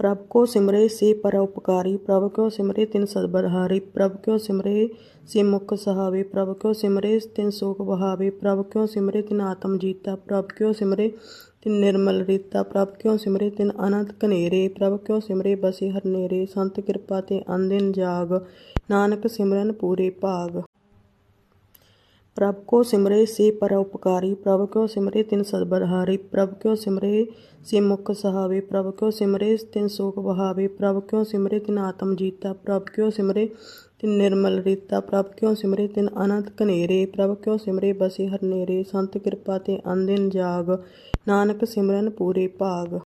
ਪ੍ਰਭ ਕੋ ਸਿਮਰੇ ਸੇ ਪਰਉਪਕਾਰੀ, ਪ੍ਰਭ ਕੋ ਸਿਮਰੇ ਤਿਨ ਸਦਬਦਹਾਰੀ ਪ੍ਰਭ ਕੋ ਸਿਮਰੇ ਸੇ ਮੁਖ ਸਹਾਵੇ, ਪ੍ਰਭ ਕੋ ਸਿਮਰੇ ਤਿਨ ਸੋਖ ਬਹਾਵੇ ਪ੍ਰਭ ਕੋ ਸਿਮਰੇ ਤਿਨ ਆਤਮ ਜੀਤਾ, ਪ੍ਰਭ ਕੋ ਸਿਮਰੇ ਤਿਨ ਨਿਰਮਲ ਰੀਤਾ, ਪ੍ਰਭ ਕਿਉ ਸਿਮਰੇ ਤਿਨ ਅਨੰਤ ਕਨੇਰੇ ਪ੍ਰਭ ਕਿਉ ਸਿਮਰੇ ਬਸੇ ਹਰਨੇਰੇ ਸੰਤ ਕਿਰਪਾ ਤੇ ਅੰਦਿਨ ਜਾਗ, ਨਾਨਕ ਸਿਮਰਨ ਪੂਰੇ ਭਾਗ। ਪ੍ਰਭ ਕੋ ਸਿਮਰੇ ਸੇ ਪਰਉਪਕਾਰੀ, ਪ੍ਰਭ ਕੋ ਸਿਮਰੇ ਤਿਨ ਸਦਬਦਹਾਰੀ ਪ੍ਰਭ ਕੋ ਸਿਮਰੇ ਸੇ ਮੁਖ ਸਹਾਵੇ, ਪ੍ਰਭ ਕੋ ਸਿਮਰੇ ਤਿਨ ਸੋਖ ਬਹਾਵੇ ਪ੍ਰਭ ਕੋ ਸਿਮਰੇ ਤਿਨ ਆਤਮ ਜੀਤਾ, ਪ੍ਰਭ ਕੋ ਸਿਮਰੇ ਤਿਨ ਨਿਰਮਲ ਰੀਤਾ, ਪ੍ਰਭ ਕੋ ਸਿਮਰੇ ਤਿਨ ਅਨੰਤ ਕਨੇਰੇ ਪ੍ਰਭ ਕੋ ਸਿਮਰੇ ਬਸੇ ਹਰਨੇਰੇ ਸੰਤ ਕਿਰਪਾ ਤੇ ਅੰਦਿਨ ਜਾਗ, ਨਾਨਕ ਸਿਮਰਨ ਪੂਰੇ ਭਾਗ।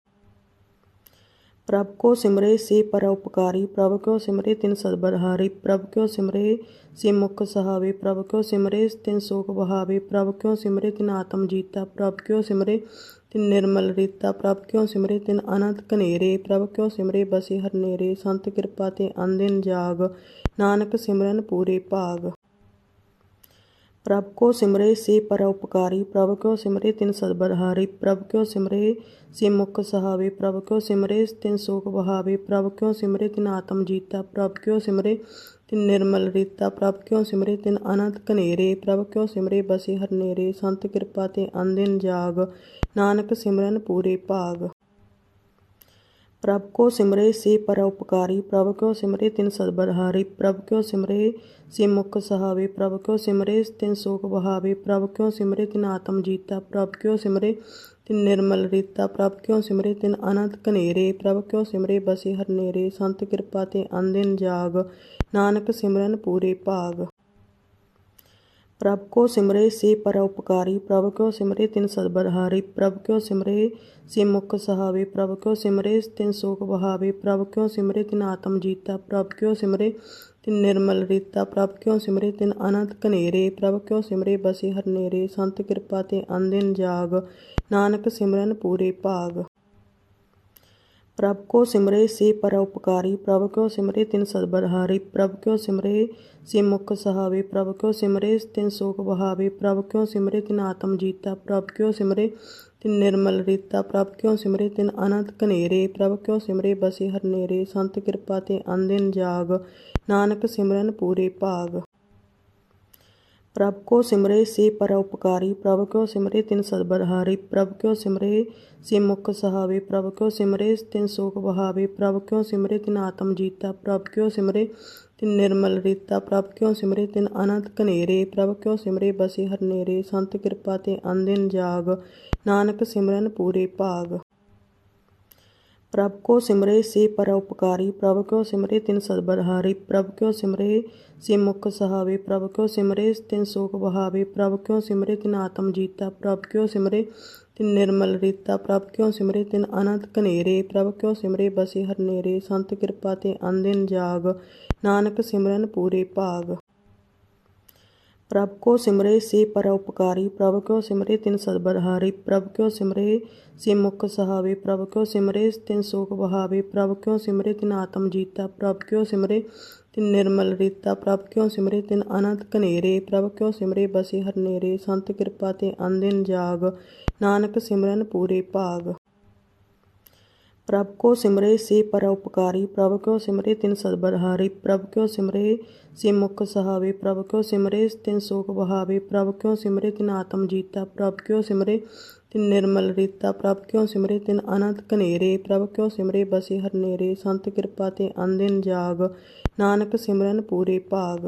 ਪ੍ਰਭ ਕੋ ਸਿਮਰੇ ਸੇ ਪਰਉਪਕਾਰੀ ਪ੍ਰਭ ਕੋ ਸਿਮਰੇ ਤਿਨ ਸਦਬਰਹਾਰੀ ਪ੍ਰਭ ਕੋ ਸਿਮਰੇ ਸੇ ਮੁਖ ਸਹਾਵੇ, ਪ੍ਰਭ ਕੋ ਸਿਮਰੇ ਤਿਨ ਸੋਖ ਬਹਾਵੇ, ਪ੍ਰਭ ਕੋ ਸਿਮਰੇ ਤਿਨ ਆਤਮ ਜੀਤਾ, ਪ੍ਰਭ ਕੋ ਸਿਮਰੇ ਤਿਨ ਨਿਰਮਲ ਰੀਤਾ, ਪ੍ਰਭ ਕੋ ਸਿਮਰੇ ਤਿਨ ਅਨੰਤ ਕਨੇਰੇ ਪ੍ਰਭ ਕੋ ਸਿਮਰੇ ਬਸੇ ਹਰਨੇਰੇ ਸੰਤ ਕਿਰਪਾ ਤੇ ਅੰਦਿਨ ਜਾਗ, ਨਾਨਕ ਸਿਮਰਨ ਪੂਰੇ ਭਾਗ। ਪ੍ਰਭ ਕੋ ਸਿਮਰੇ ਸੇ ਪਰਉਪਕਾਰੀ ਪ੍ਰਭ ਕੋ ਸਿਮਰੇ ਤਿਨ ਸਦਬਦਹਾਰੀ ਪ੍ਰਭ ਕੋ ਸਿਮਰੇ ਸੇ ਮੁਖ ਸਹਾਵੇ, ਪ੍ਰਭ ਕੋ ਸਿਮਰੇ ਤਿਨ ਸੋਖ ਬਹਾਵੇ ਪ੍ਰਭ ਕੋ ਸਿਮਰੇ ਤਿਨ ਆਤਮ ਜੀਤਾ, ਪ੍ਰਭ ਕੋ ਸਿਮਰੇ ਤਿਨ ਨਿਰਮਲ ਰੀਤਾ, ਪ੍ਰਭ ਕੋ ਸਿਮਰੇ ਤਿਨ ਅਨੰਤ ਕਨੇਰੇ ਪ੍ਰਭ ਕੋ ਸਿਮਰੇ ਬਸੇ ਹਰਨੇਰੇ ਸੰਤ ਕਿਰਪਾ ਤੇ ਅੰਦਿਨ ਜਾਗ, ਨਾਨਕ ਸਿਮਰਨ ਪੂਰੇ ਭਾਗ। ਪ੍ਰਭ ਕੋ ਸਿਮਰੇ ਸੇ ਪਰਉਪਕਾਰੀ, ਪ੍ਰਭ ਕੋ ਸਿਮਰੇ ਤਿਨ ਸਦਬਦਹਾਰੀ ਪ੍ਰਭ ਕੋ ਸਿਮਰੇ ਸੇ ਮੁਖ ਸਹਾਵੇ, ਪ੍ਰਭ ਕੋ ਸਿਮਰੇ ਤਿਨ ਸੋਖ ਬਹਾਵੇ ਪ੍ਰਭ ਕੋ ਸਿਮਰੇ ਤਿਨ ਆਤਮ ਜੀਤਾ, ਪ੍ਰਭ ਕੋ ਸਿਮਰੇ ਤਿਨ ਨਿਰਮਲ ਰੀਤਾ, ਪ੍ਰਭ ਕੋ ਸਿਮਰੇ ਤਿਨ ਅਨੰਤ ਕਨੇਰੇ ਪ੍ਰਭ ਕੋ ਸਿਮਰੇ ਬਸੇ ਹਰਨੇਰੇ ਸੰਤ ਕਿਰਪਾ ਤੇ ਅੰਦਿਨ ਜਾਗ, ਨਾਨਕ ਸਿਮਰਨ ਪੂਰੇ ਭਾਗ। ਪ੍ਰਭ ਕੋ ਸਿਮਰੇ ਸੇ ਪਰਉਪਕਾਰੀ, ਪ੍ਰਭ ਕੋ ਸਿਮਰੇ ਤਿਨ ਸਦਬਦਹਾਰੀ ਪ੍ਰਭ ਕੋ ਸਿਮਰੇ ਸੇ ਮੁਖ ਸਹਾਵੇ, ਪ੍ਰਭ ਕੋ ਸਿਮਰੇ ਤਿਨ ਸੋਖ ਬਹਾਵੇ ਪ੍ਰਭ ਕੋ ਸਿਮਰੇ ਤਿਨ ਆਤਮ ਜੀਤਾ, ਪ੍ਰਭ ਕੋ ਸਿਮਰੇ ਤਿਨ ਨਿਰਮਲ ਰੀਤਾ, ਪ੍ਰਭ ਕੋ ਸਿਮਰੇ ਤਿਨ ਅਨੰਤ ਕਨੇਰੇ ਪ੍ਰਭ ਕੋ ਸਿਮਰੇ ਬਸੇ ਹਰਨੇਰੇ ਸੰਤ ਕਿਰਪਾ ਤੇ ਅੰਦਿਨ ਜਾਗ, ਨਾਨਕ ਸਿਮਰਨ ਪੂਰੇ ਭਾਗ। ਪ੍ਰਭ ਕੋ ਸਿਮਰੇ ਸੇ ਪਰਉਪਕਾਰੀ ਪ੍ਰਭ ਕੋ ਸਿਮਰੇ ਤਿਨ ਸਦਬਦਹਾਰੀ ਪ੍ਰਭ ਕੋ ਸਿਮਰੇ ਸੇ ਮੁਖ ਸਹਾਵੇ, ਪ੍ਰਭ ਕੋ ਸਿਮਰੇ ਤਿਨ ਸੋਖ ਬਹਾਵੇ, ਪ੍ਰਭ ਕੋ ਸਿਮਰੇ ਤਿਨ ਆਤਮ ਜੀਤਾ, ਪ੍ਰਭ ਕੋ ਸਿਮਰੇ ਤਿਨ ਨਿਰਮਲ ਰੀਤਾ, ਪ੍ਰਭ ਕੋ ਸਿਮਰੇ ਤਿਨ ਅਨੰਤ ਕਨੇਰੇ ਪ੍ਰਭ ਕੋ ਸਿਮਰੇ ਬਸੇ ਹਰਨੇਰੇ ਸੰਤ ਕਿਰਪਾ ਤੇ ਅੰਦਿਨ ਜਾਗ, ਨਾਨਕ ਸਿਮਰਨ ਪੂਰੇ ਭਾਗ। ਪ੍ਰਭ ਕੋ ਸਿਮਰੇ ਸੇ ਪਰਉਪਕਾਰੀ, ਪ੍ਰਭ ਕੋ ਸਿਮਰੇ ਤਿਨ ਸਦਬਦਹਾਰੀ ਪ੍ਰਭ ਕੋ ਸਿਮਰੇ ਸੇ ਮੁਖ ਸਹਾਵੇ, ਪ੍ਰਭ ਕੋ ਸਿਮਰੇ ਤਿਨ ਸੋਖ ਬਹਾਵੇ ਪ੍ਰਭ ਕੋ ਸਿਮਰੇ ਤਿਨ ਆਤਮ ਜੀਤਾ, ਪ੍ਰਭ ਕੋ ਸਿਮਰੇ ਤਿਨ ਨਿਰਮਲ ਰੀਤਾ, ਪ੍ਰਭ ਕੋ ਸਿਮਰੇ ਤਿਨ ਅਨੰਤ ਕਨੇਰੇ ਪ੍ਰਭ ਕੋ ਸਿਮਰੇ ਬਸੇ ਹਰਨੇਰੇ ਸੰਤ ਕਿਰਪਾ ਤੇ ਅੰਦਿਨ ਜਾਗ, ਨਾਨਕ ਸਿਮਰਨ ਪੂਰੇ ਭਾਗ। ਪ੍ਰਭ ਕੋ ਸਿਮਰੇ ਸੇ ਪਰਉਪਕਾਰੀ, ਪ੍ਰਭ ਕੋ ਸਿਮਰੇ ਤਿਨ ਸਦਬਦਹਾਰੀ ਪ੍ਰਭ ਕੋ ਸਿਮਰੇ ਸੇ ਮੁਖ ਸਹਾਵੇ, ਪ੍ਰਭ ਕੋ ਸਿਮਰੇ ਤਿਨ ਸੋਖ ਬਹਾਵੇ ਪ੍ਰਭ ਕੋ ਸਿਮਰੇ ਤਿਨ ਆਤਮ ਜੀਤਾ, ਪ੍ਰਭ ਕੋ ਸਿਮਰੇ ਤਿਨ ਨਿਰਮਲ ਰੀਤਾ, ਪ੍ਰਭ ਕੋ ਸਿਮਰੇ ਤਿਨ ਅਨੰਤ ਕਨੇਰੇ ਪ੍ਰਭ ਕੋ ਸਿਮਰੇ ਬਸੇ ਹਰਨੇਰੇ ਸੰਤ ਕਿਰਪਾ ਤੇ ਅੰਦਿਨ ਜਾਗ, ਨਾਨਕ ਸਿਮਰਨ ਪੂਰੇ ਭਾਗ। ਪ੍ਰਭ ਕੋ ਸਿਮਰੇ ਸੇ ਪਰਉਪਕਾਰੀ, ਪ੍ਰਭ ਕੋ ਸਿਮਰੇ ਤਿਨ ਸਦਬਦਹਾਰੀ ਪ੍ਰਭ ਕੋ ਸਿਮਰੇ ਸੇ ਮੁਖ ਸਹਾਵੇ, ਪ੍ਰਭ ਕੋ ਸਿਮਰੇ ਤਿਨ ਸੋਖ ਬਹਾਵੇ ਪ੍ਰਭ ਕੋ ਸਿਮਰੇ ਤਿਨ ਆਤਮ ਜੀਤਾ, ਪ੍ਰਭ ਕੋ ਸਿਮਰੇ ਤਿਨ ਨਿਰਮਲ ਰੀਤਾ, ਪ੍ਰਭ ਕੋ ਸਿਮਰੇ ਤਿਨ ਅਨੰਤ ਕਨੇਰੇ ਪ੍ਰਭ ਕੋ ਸਿਮਰੇ ਬਸੇ ਹਰਨੇਰੇ ਸੰਤ ਕਿਰਪਾ ਤੇ ਅੰਦਿਨ ਜਾਗ, ਨਾਨਕ ਸਿਮਰਨ ਪੂਰੇ ਭਾਗ। ਪ੍ਰਭ ਕੋ ਸਿਮਰੇ ਸੇ ਪਰਉਪਕਾਰੀ ਪ੍ਰਭ ਕੋ ਸਿਮਰੇ ਤਿਨ ਸਦਬਦਹਾਰੀ ਪ੍ਰਭ ਕੋ ਸਿਮਰੇ ਸੇ ਮੁਖ ਸਹਾਵੇ, ਪ੍ਰਭ ਕੋ ਸਿਮਰੇ ਤਿਨ ਸੋਖ ਬਹਾਵੇ, ਪ੍ਰਭ ਕੋ ਸਿਮਰੇ ਤਿਨ ਆਤਮ ਜੀਤਾ, ਪ੍ਰਭ ਕੋ ਸਿਮਰੇ ਤਿਨ ਨਿਰਮਲ ਰੀਤਾ, ਪ੍ਰਭ ਕੋ ਸਿਮਰੇ ਤਿਨ ਅਨੰਤ ਕਨੇਰੇ ਪ੍ਰਭ ਕੋ ਸਿਮਰੇ ਬਸੇ ਹਰਨੇਰੇ ਸੰਤ ਕਿਰਪਾ ਤੇ ਅੰਦਿਨ ਜਾਗ, ਨਾਨਕ ਸਿਮਰਨ ਪੂਰੇ ਭਾਗ।